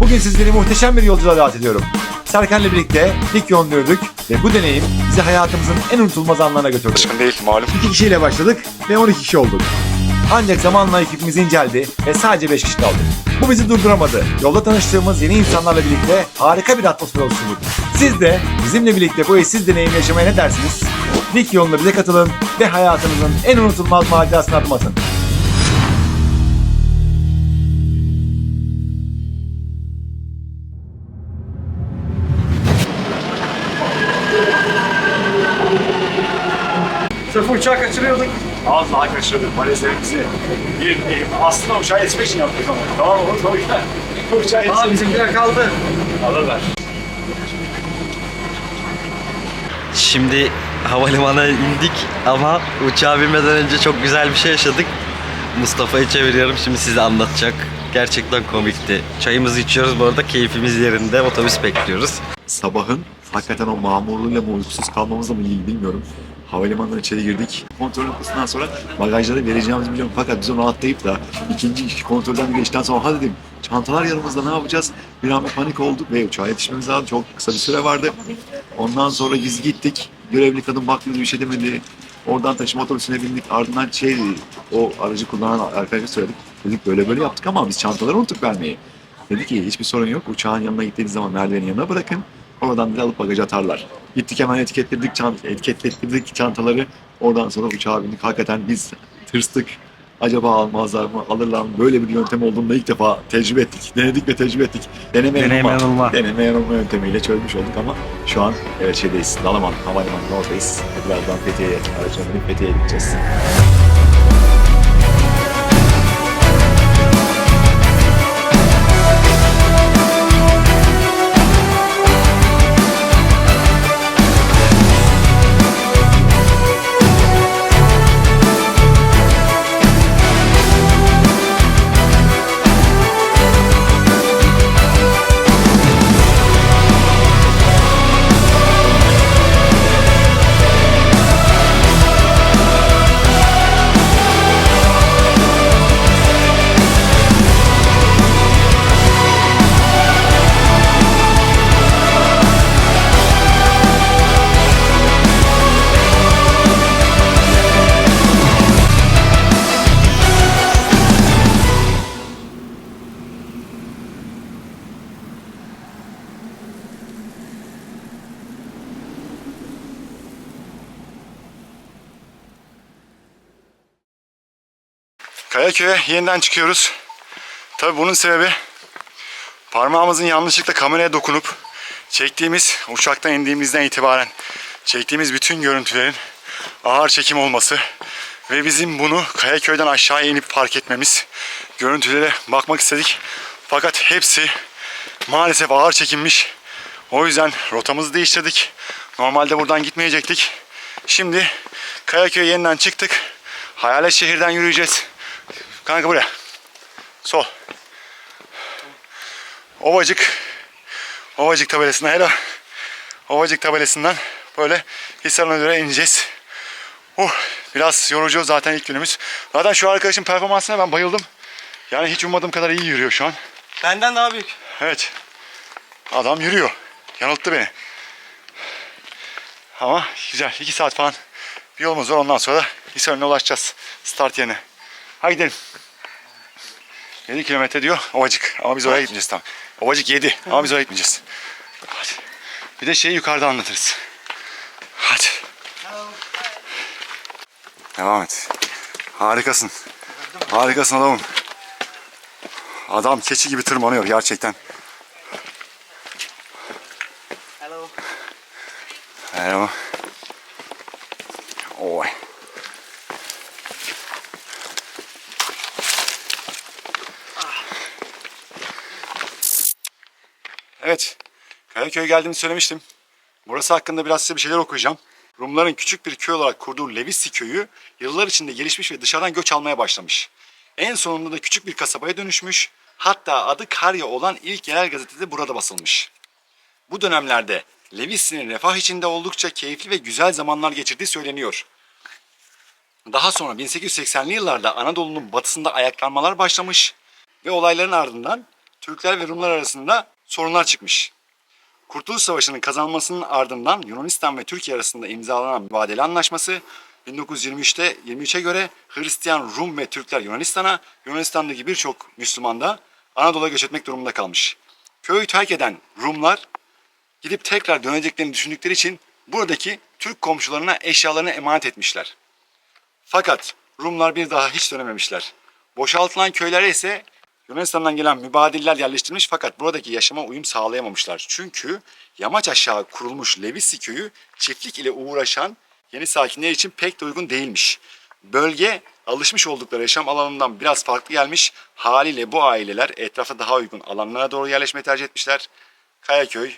Bugün sizleri muhteşem bir yolculuğa davet ediyorum. Serkan'la birlikte dik yolunu yürüdük ve bu deneyim bizi hayatımızın en unutulmaz anlarına götürdü. Aşkın değil malum. İki kişiyle başladık ve 12 kişi olduk. Ancak zamanla ekibimiz inceldi ve sadece 5 kişi kaldık. Bu bizi durduramadı. Yolda tanıştığımız yeni insanlarla birlikte harika bir atmosfer oluşturduk. Siz de bizimle birlikte bu eşsiz deneyimi yaşamaya ne dersiniz? Dik yoluna bize katılın ve hayatınızın en unutulmaz macerasına adım atın. Sırf uçağı kaçırıyorduk. Az daha kaçırdık valizlerimizi. Bir, bir aslında uçağı yetişmek için yaptık ama. Tamam oğlum o yüzden. Uçağı yetişmek bizimkiler kaldı. alırlar. Şimdi havalimanına indik ama uçağa binmeden önce çok güzel bir şey yaşadık. Mustafa'yı çeviriyorum şimdi size anlatacak. Gerçekten komikti. Çayımızı içiyoruz bu arada keyfimiz yerinde otobüs bekliyoruz. Sabahın hakikaten o mamurluğuyla mı uykusuz kalmamızla mı ilgili bilmiyorum. Havalimanından içeri girdik. Kontrol noktasından sonra bagajları vereceğimizi biliyorum. Fakat biz onu atlayıp da ikinci kontrolden geçtikten sonra hadi dedim çantalar yanımızda ne yapacağız? Bir anda panik olduk ve uçağa yetişmemiz lazım. Çok kısa bir süre vardı. Ondan sonra biz gittik. Görevli kadın baktı bir şey demedi. Oradan taşıma otobüsüne bindik. Ardından şey o aracı kullanan arkadaşa söyledik. Dedik böyle böyle yaptık ama biz çantaları unuttuk vermeyi. Dedi ki hiçbir sorun yok. Uçağın yanına gittiğiniz zaman merdivenin yanına bırakın. Oradan bir alıp bagaja atarlar. Gittik hemen etiketledik, çant etiketledik çantaları. Oradan sonra uçağa bindik. Hakikaten biz tırstık. Acaba almazlar mı, alırlar mı? Böyle bir yöntem olduğunu da ilk defa tecrübe ettik. Denedik ve tecrübe ettik. Deneme, Deneme yanılma. yanılma. Deneme yanılma yöntemiyle çözmüş olduk ama şu an evet şeydeyiz. Dalaman Havalimanı'nın oradayız. Birazdan Fethiye'ye, aracına binip Fethiye'ye gideceğiz. Kayaköy'e yeniden çıkıyoruz. Tabii bunun sebebi parmağımızın yanlışlıkla kameraya dokunup çektiğimiz uçaktan indiğimizden itibaren çektiğimiz bütün görüntülerin ağır çekim olması ve bizim bunu Kayaköy'den aşağıya inip fark etmemiz. Görüntülere bakmak istedik. Fakat hepsi maalesef ağır çekilmiş. O yüzden rotamızı değiştirdik. Normalde buradan gitmeyecektik. Şimdi Kayaköy'e yeniden çıktık. Hayalet şehirden yürüyeceğiz. Kanka buraya. Sol. Ovacık. Ovacık tabelasına helal. Ovacık tabelasından böyle Hisarı'na göre ineceğiz. Uh, biraz yorucu zaten ilk günümüz. Zaten şu arkadaşın performansına ben bayıldım. Yani hiç ummadığım kadar iyi yürüyor şu an. Benden daha büyük. Evet. Adam yürüyor. Yanılttı beni. Ama güzel. 2 saat falan bir yolumuz var. Ondan sonra Hisarı'na ulaşacağız. Start yerine. Hadi gidelim. 7 kilometre diyor Ovacık. Ama biz oraya gitmeyeceğiz tam. Ovacık 7 ama biz oraya gitmeyeceğiz. Hadi. Bir de şeyi yukarıda anlatırız. Hadi. Devam et. Harikasın. Harikasın adamım. Adam keçi gibi tırmanıyor gerçekten. Hello. Merhaba. Oy. Evet. Kayaköy'e geldiğimi söylemiştim. Burası hakkında biraz size bir şeyler okuyacağım. Rumların küçük bir köy olarak kurduğu Levissi köyü yıllar içinde gelişmiş ve dışarıdan göç almaya başlamış. En sonunda da küçük bir kasabaya dönüşmüş. Hatta adı Karya olan ilk yerel gazetede burada basılmış. Bu dönemlerde Levissi'nin refah içinde oldukça keyifli ve güzel zamanlar geçirdiği söyleniyor. Daha sonra 1880'li yıllarda Anadolu'nun batısında ayaklanmalar başlamış ve olayların ardından Türkler ve Rumlar arasında sorunlar çıkmış. Kurtuluş Savaşı'nın kazanmasının ardından Yunanistan ve Türkiye arasında imzalanan mübadele anlaşması 1923'te 23'e göre Hristiyan, Rum ve Türkler Yunanistan'a, Yunanistan'daki birçok Müslüman da Anadolu'ya göç etmek durumunda kalmış. Köyü terk eden Rumlar gidip tekrar döneceklerini düşündükleri için buradaki Türk komşularına eşyalarını emanet etmişler. Fakat Rumlar bir daha hiç dönememişler. Boşaltılan köylere ise Yunanistan'dan gelen mübadiller yerleştirilmiş fakat buradaki yaşama uyum sağlayamamışlar. Çünkü yamaç aşağı kurulmuş Levisi köyü çiftlik ile uğraşan yeni sakinler için pek de uygun değilmiş. Bölge alışmış oldukları yaşam alanından biraz farklı gelmiş. Haliyle bu aileler etrafa daha uygun alanlara doğru yerleşmeyi tercih etmişler. Kayaköy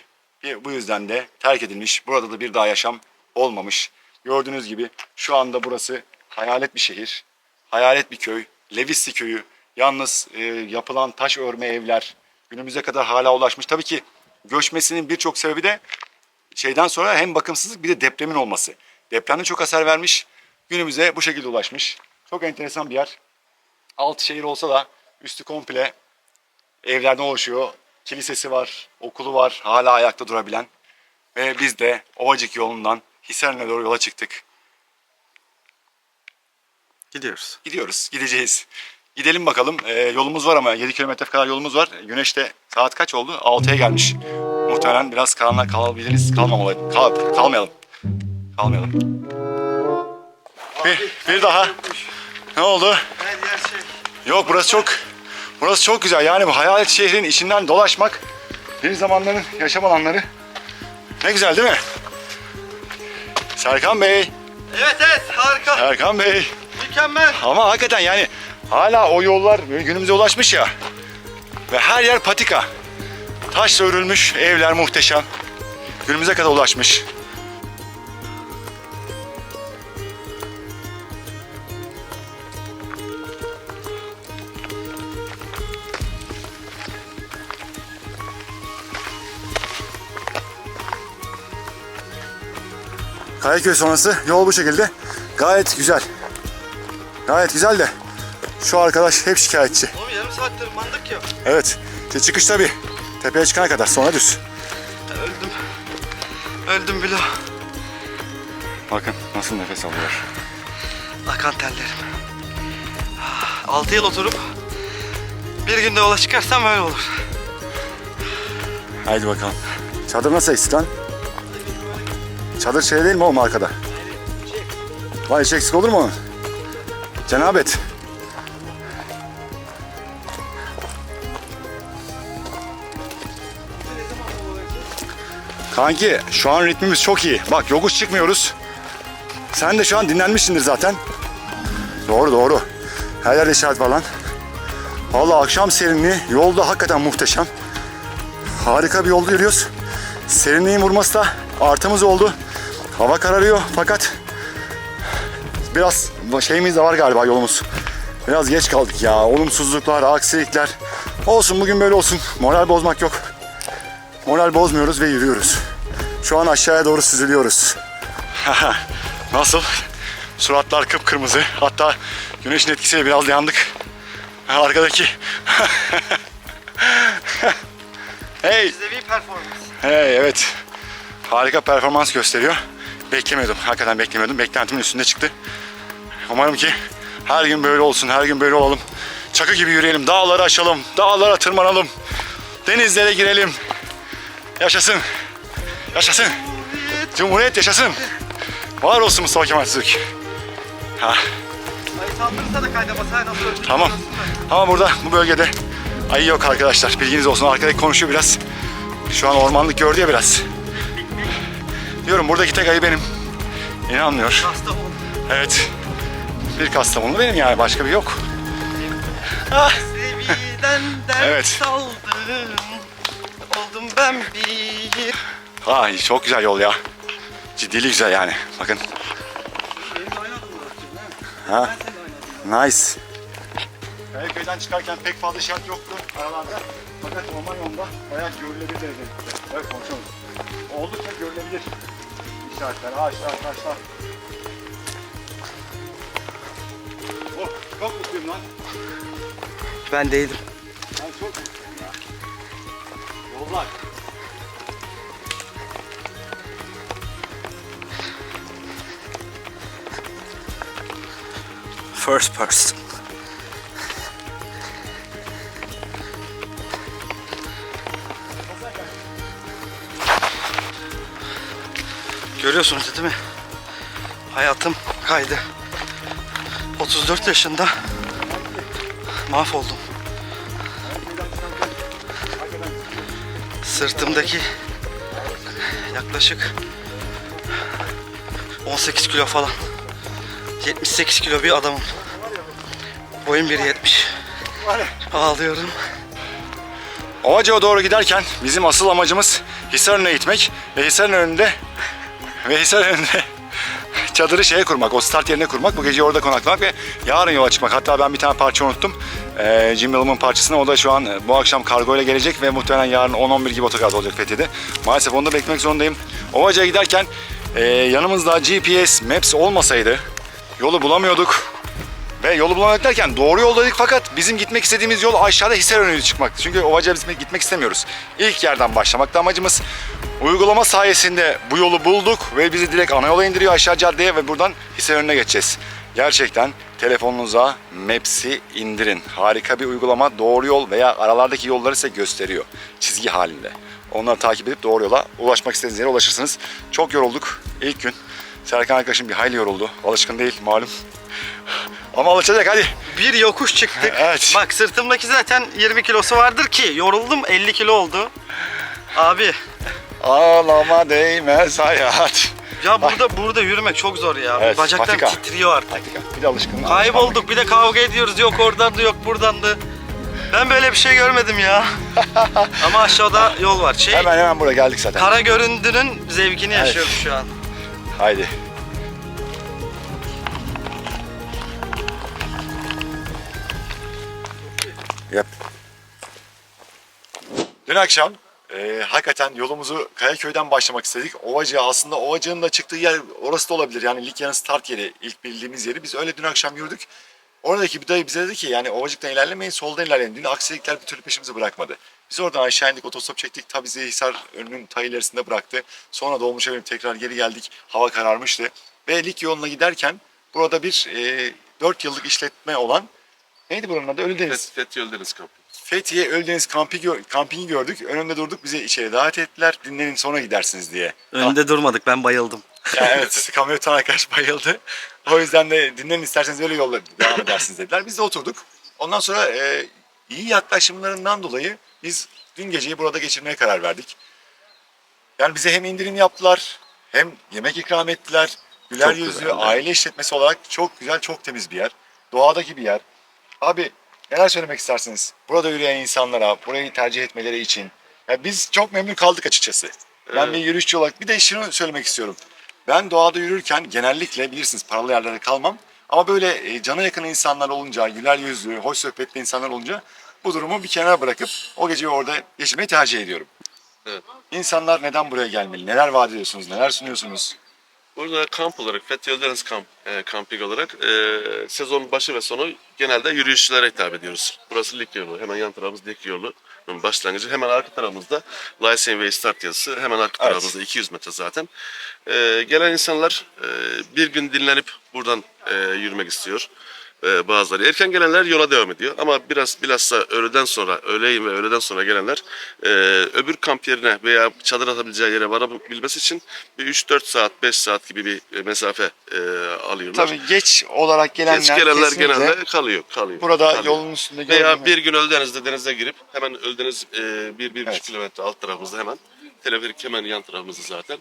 bu yüzden de terk edilmiş. Burada da bir daha yaşam olmamış. Gördüğünüz gibi şu anda burası hayalet bir şehir. Hayalet bir köy. Levisli köyü. Yalnız e, yapılan taş örme evler günümüze kadar hala ulaşmış. Tabii ki göçmesinin birçok sebebi de şeyden sonra hem bakımsızlık bir de depremin olması. Depremde çok hasar vermiş. Günümüze bu şekilde ulaşmış. Çok enteresan bir yer. Alt şehir olsa da üstü komple evlerden oluşuyor. Kilisesi var, okulu var, hala ayakta durabilen. Ve biz de Ovacık yolundan Hisarönü'ne doğru yola çıktık. Gidiyoruz. Gidiyoruz, gideceğiz. Gidelim bakalım. Ee, yolumuz var ama 7 kilometre kadar yolumuz var. Güneş de saat kaç oldu? 6'ya gelmiş. Muhtemelen biraz karanlık kalabiliriz. Kalmamalı. Kal, kalmayalım. Kalmayalım. Bir, bir daha. Ne oldu? Yok burası çok burası çok güzel. Yani bu hayalet şehrin içinden dolaşmak bir zamanların yaşam alanları. Ne güzel değil mi? Serkan Bey, Evet evet harika. Serkan Bey. Mükemmel. Ama hakikaten yani hala o yollar günümüze ulaşmış ya. Ve her yer patika. Taşla örülmüş evler muhteşem. Günümüze kadar ulaşmış. Kayaköy sonrası yol bu şekilde. Gayet güzel. Gayet güzel de şu arkadaş hep şikayetçi. Oğlum yarım saattir mandık ya. Evet. Çıkış tabii. Tepeye çıkana kadar sonra düz. Öldüm. Öldüm bile. Bakın nasıl nefes alıyor. Akan tellerim. 6 yıl oturup bir günde yola çıkarsam öyle olur. Haydi bakalım. Çadır nasıl eksik lan? Çadır şey değil mi oğlum arkada? Vay hiç eksik olur mu onun? Cenabet. Kanki şu an ritmimiz çok iyi. Bak yokuş çıkmıyoruz. Sen de şu an dinlenmişsindir zaten. Doğru doğru. Her yerde işaret falan. Vallahi akşam serinliği yolda hakikaten muhteşem. Harika bir yolda yürüyoruz. Serinliğin vurması da artımız oldu. Hava kararıyor fakat biraz şeyimiz de var galiba yolumuz. Biraz geç kaldık ya. Olumsuzluklar, aksilikler. Olsun bugün böyle olsun. Moral bozmak yok. Moral bozmuyoruz ve yürüyoruz. Şu an aşağıya doğru süzülüyoruz. Nasıl? Suratlar kıpkırmızı. Hatta güneşin etkisiyle biraz da yandık. Arkadaki. hey! Size bir performans. Hey evet. Harika performans gösteriyor. Beklemiyordum. Hakikaten beklemiyordum. Beklentimin üstünde çıktı. Umarım ki her gün böyle olsun. Her gün böyle olalım. Çakı gibi yürüyelim. Dağları aşalım. Dağlara tırmanalım. Denizlere girelim. Yaşasın. Yaşasın. Cumhuriyet yaşasın. Var olsun Mustafa Kemal Atatürk. Ha, Ayı saldırırsa da kaydamasa nasıl öldüğünü tamam. Ama burada bu bölgede ayı yok arkadaşlar. Bilginiz olsun. Arkadaki konuşuyor biraz. Şu an ormanlık gördü ya biraz. Diyorum buradaki tek ayı benim. İnanmıyor. Hasta oldu. Evet. Bir Kastamonlu benim yani başka bir yok. Seviden dert Evet. aldım. Oldum ben bir. Ay çok güzel yol ya. Ciddili güzel yani. Bakın. Ha. Nice. Karaköy'den çıkarken pek fazla işaret yoktu aralarda. Fakat orman yolunda bayağı görülebilir derecede. Evet konuşalım. Oldukça görülebilir işaretler, ağaçlar, taşlar. Oh, çok mutluyum lan. Ben değilim. Ben çok mutluyum ya. Oblak. First person. Görüyorsunuz değil mi? Hayatım kaydı. 34 yaşında mahvoldum. Sırtımdaki yaklaşık 18 kilo falan. 78 kilo bir adamım. Boyum 1.70. Ağlıyorum. Ovacık'a doğru giderken bizim asıl amacımız Hisarönü'ne gitmek ve Hisar'ın önünde ve Hisar önünde çadırı şeye kurmak, o start yerine kurmak, bu gece orada konaklamak ve yarın yola çıkmak. Hatta ben bir tane parça unuttum. Ee, Jim Willum'un parçasını o da şu an e, bu akşam kargo ile gelecek ve muhtemelen yarın 10-11 gibi otogarda olacak Fethiye'de. Maalesef onu da beklemek zorundayım. Ovacık'a giderken e, yanımızda GPS, Maps olmasaydı yolu bulamıyorduk. Ve yolu bulamadık derken doğru yoldaydık fakat bizim gitmek istediğimiz yol aşağıda Hisarönü'ydü çıkmaktı. Çünkü Ovacı'ya biz gitmek istemiyoruz. İlk yerden başlamakta amacımız. Uygulama sayesinde bu yolu bulduk ve bizi direkt ana yola indiriyor aşağı caddeye ve buradan Hisarönü'ne geçeceğiz. Gerçekten telefonunuza Maps'i indirin. Harika bir uygulama. Doğru yol veya aralardaki yolları size gösteriyor. Çizgi halinde. Onları takip edip doğru yola ulaşmak istediğiniz yere ulaşırsınız. Çok yorulduk ilk gün. Serkan arkadaşım bir hayli yoruldu. Alışkın değil malum. Ama alışacak hadi. Bir yokuş çıktık. Evet. Bak sırtımdaki zaten 20 kilosu vardır ki yoruldum 50 kilo oldu. Abi Ağlama değmez hayat. ya burada burada yürümek çok zor ya. Evet, Bacaklarım patika. titriyor artık. Hakikaten bir de alışkın. Kaybolduk bir de kavga ediyoruz yok oradandı yok buradandı. Ben böyle bir şey görmedim ya. Ama aşağıda yol var. Şey Hemen hemen buraya geldik zaten. kara göründüğünün zevkini Evet. yaşıyoruz şu an. Haydi. Yap. Dün akşam e, hakikaten yolumuzu Kayaköy'den başlamak istedik. Ovacığa aslında Ovacık'ın da çıktığı yer orası da olabilir. Yani Likya'nın start yeri, ilk bildiğimiz yeri. Biz öyle dün akşam yürüdük. Oradaki bir dayı bize dedi ki yani Ovacık'tan ilerlemeyin, soldan ilerleyin. Dün aksilikler bir türlü peşimizi bırakmadı. Biz oradan aşağı indik, otostop çektik. Tabi bizi Hisar önünün ta ilerisinde bıraktı. Sonra dolmuşa binip tekrar geri geldik. Hava kararmıştı. Ve Lik yoluna giderken burada bir e, 4 yıllık işletme olan neydi buranın adı? Ölüdeniz. Fethi Öldeniz Kampı. Fethiye Ölüdeniz kampi gö- kampingi gördük. Önünde durduk. Bizi içeri davet ettiler. Dinlenin sonra gidersiniz diye. Önde durmadık ben bayıldım. Yani evet tutan arkadaş bayıldı. O yüzden de dinlenin isterseniz öyle yolla devam edersiniz dediler. Biz de oturduk. Ondan sonra e, iyi yaklaşımlarından dolayı biz dün geceyi burada geçirmeye karar verdik. Yani bize hem indirim yaptılar hem yemek ikram ettiler. Güler Çok yüzlü güzeldi. aile işletmesi olarak çok güzel çok temiz bir yer. Doğadaki bir yer. Abi neler söylemek istersiniz? Burada yürüyen insanlara burayı tercih etmeleri için. Ya biz çok memnun kaldık açıkçası. Ben Evet. bir yürüyüşçü olarak bir de şunu söylemek istiyorum. Ben doğada yürürken genellikle bilirsiniz paralı yerlere kalmam. Ama böyle e, cana yakın insanlar olunca, güler yüzlü, hoş sohbetli insanlar olunca bu durumu bir kenara bırakıp o geceyi orada geçirmeyi tercih ediyorum. Evet. İnsanlar neden buraya gelmeli? Neler vaat ediyorsunuz? Neler sunuyorsunuz? Burada kamp olarak, Fethi Öldeniz Kamp, e, kamping olarak e, sezon başı ve sonu genelde yürüyüşçülere hitap ediyoruz. Burası Lik yolu, hemen yan tarafımız Lik yolu. Başlangıcı hemen arka tarafımızda Lysen Way Start yazısı. Hemen arka Evet. tarafımızda 200 metre zaten. E, gelen insanlar e, bir gün dinlenip buradan e, yürümek istiyor. E, bazıları erken gelenler yola devam ediyor ama biraz bilhassa öğleden sonra öğleyin ve öğleden sonra gelenler e, öbür kamp yerine veya çadır atabileceği yere varabilmesi için bir 3-4 saat 5 saat gibi bir e, mesafe e, alıyorlar. Tabii geç olarak gelenler, Geç gelenler genelde kalıyor, kalıyor. burada kalıyor. yolun üstünde veya gördüğüm- bir gün Öldeniz'de denize girip hemen Öldeniz e, bir, bir buçuk Evet. kilometre alt tarafımızda hemen. Teleferik hemen yan tarafımızda zaten.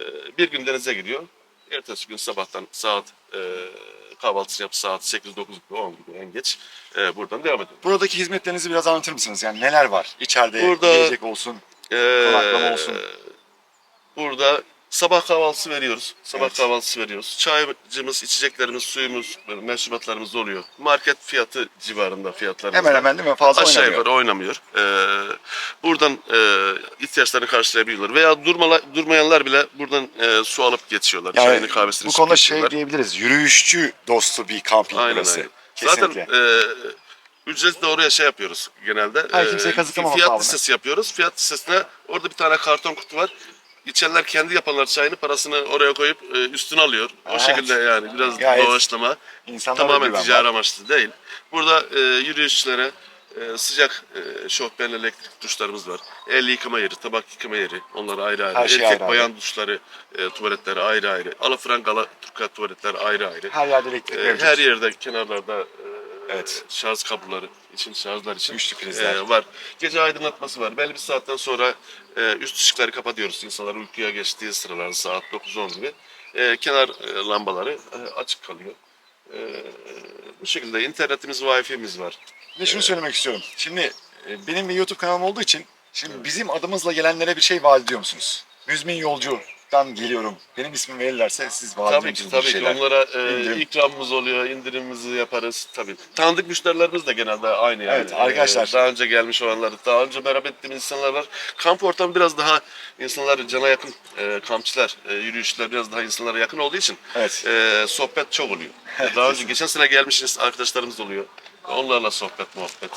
E, bir gün denize gidiyor. Ertesi gün sabahtan saat e, kahvaltısını yapıp saat 8, 9 gibi 10 gibi en geç e, buradan devam ediyor. Buradaki hizmetlerinizi biraz anlatır mısınız? Yani neler var? İçeride Burada- yiyecek olsun. E, Konaklama olsun. Burada sabah kahvaltısı veriyoruz. Sabah Evet. kahvaltısı veriyoruz. Çayımız, içeceklerimiz, suyumuz, meşrubatlarımız oluyor. Market fiyatı civarında fiyatlarımız. Hemen hemen değil mi? Fazla aşağı oynamıyor. yukarı oynamıyor. Ee, buradan e, ihtiyaçlarını karşılayabiliyorlar. Veya durmala, durmayanlar bile buradan e, su alıp geçiyorlar. Çayını Yani kahvesini bu konuda şey diyebiliriz. Yürüyüşçü dostu bir kamping Aynen burası. aynen. Kesinlikle. Zaten e, ücreti de oraya şey yapıyoruz genelde. Ha, kimseye Ee, kazıklamamak Fiyat listesi yapıyoruz. Fiyat listesine orada bir tane karton kutu var. İçenler kendi yapanlar çayını parasını oraya koyup e, üstüne alıyor. O Evet. şekilde yani biraz Gayet doğaçlama. insanlara Tamamen güven ticari var. amaçlı değil. Burada e, yürüyüşçülere e, sıcak e, şofbenli elektrik duşlarımız var. El yıkama yeri, tabak yıkama yeri. Onlar ayrı ayrı. Her şey Erkek ayrı ayrı. bayan duşları, e, tuvaletleri ayrı ayrı. Alafrangala Türkler tuvaletler ayrı ayrı. Her yerde elektrik E, mevcut. her yerde kenarlarda e, Evet. şarj kabloları için şarjlar için Güçlü prizler. e, var. Gece aydınlatması var. Belli bir saatten sonra e, üst ışıkları kapatıyoruz. İnsanlar uykuya geçtiği sıralar saat 9-10 gibi. E, kenar e, lambaları e, açık kalıyor. E, bu şekilde internetimiz, wifi'miz var. Bir de şunu söylemek istiyorum. Şimdi e, benim bir YouTube kanalım olduğu için şimdi bizim adımızla gelenlere bir şey vaat ediyor musunuz? Müzmin yolcudan geliyorum. Benim ismimi verirlerse siz vaat Tabii ki tabii ki şeyler? onlara e, İndirim. ikramımız oluyor, indirimimizi yaparız tabii. Tanıdık müşterilerimiz de genelde aynı yani. Evet, arkadaşlar. E, daha önce gelmiş olanlar, daha önce merhaba ettiğimiz insanlar var. Kamp ortamı biraz daha insanlar cana yakın, e, kampçılar, e, yürüyüşçüler biraz daha insanlara yakın olduğu için Evet. e, sohbet çok oluyor. daha önce geçen sene gelmiş arkadaşlarımız oluyor. Onlarla sohbet, muhabbet.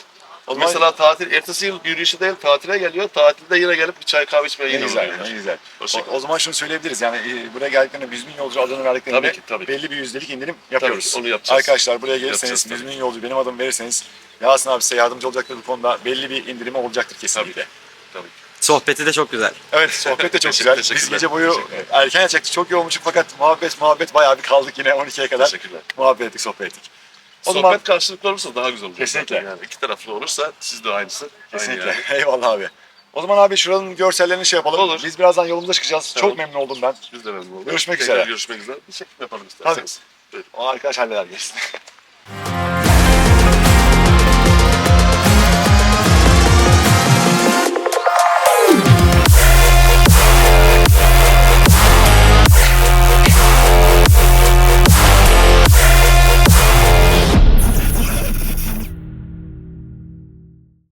O zaman- mesela tatil, ertesi yıl yürüyüşü değil tatile geliyor. Tatilde yine gelip bir çay kahve içmeye Ne yine güzel, ne güzel. O şekilde. o zaman şunu söyleyebiliriz yani e, buraya geldiklerinde Müzmin Yolcu adını verdiklerinde Tabii ki, tabii ki. belli bir yüzdelik indirim yapıyoruz. ki, onu yapacağız. Arkadaşlar buraya gelirseniz tabii. Müzmin Yolcu benim adımı verirseniz Yasin abi size yardımcı olacaktır bu konuda. Belli bir indirimi olacaktır kesinlikle. Tabii. Sohbeti de çok güzel. Evet sohbet de çok Teşekkür- güzel. Biz teşekkürler. gece boyu Teşekkürler. erken yatacaktık. Çok yoğunmuştuk fakat muhabbet muhabbet bayağı bir kaldık yine 12'ye kadar. Teşekkürler. Muhabbet ettik, sohbet ettik. O Sohbet zaman karşılıklı olursa daha güzel olur. Kesinlikle. Yani iki taraflı olursa siz de aynısı. kesinlikle. Aynı yani. Eyvallah abi. O zaman abi şuranın görsellerini şey yapalım. Olur. Biz birazdan yolumuza çıkacağız. Tamam. Çok memnun oldum ben. Biz de memnun olduk. Görüşmek Tekrar üzere. Görüşmek üzere. Bir çekim yapalım isterseniz. Buyurun. O arkadaş halleder gelsin.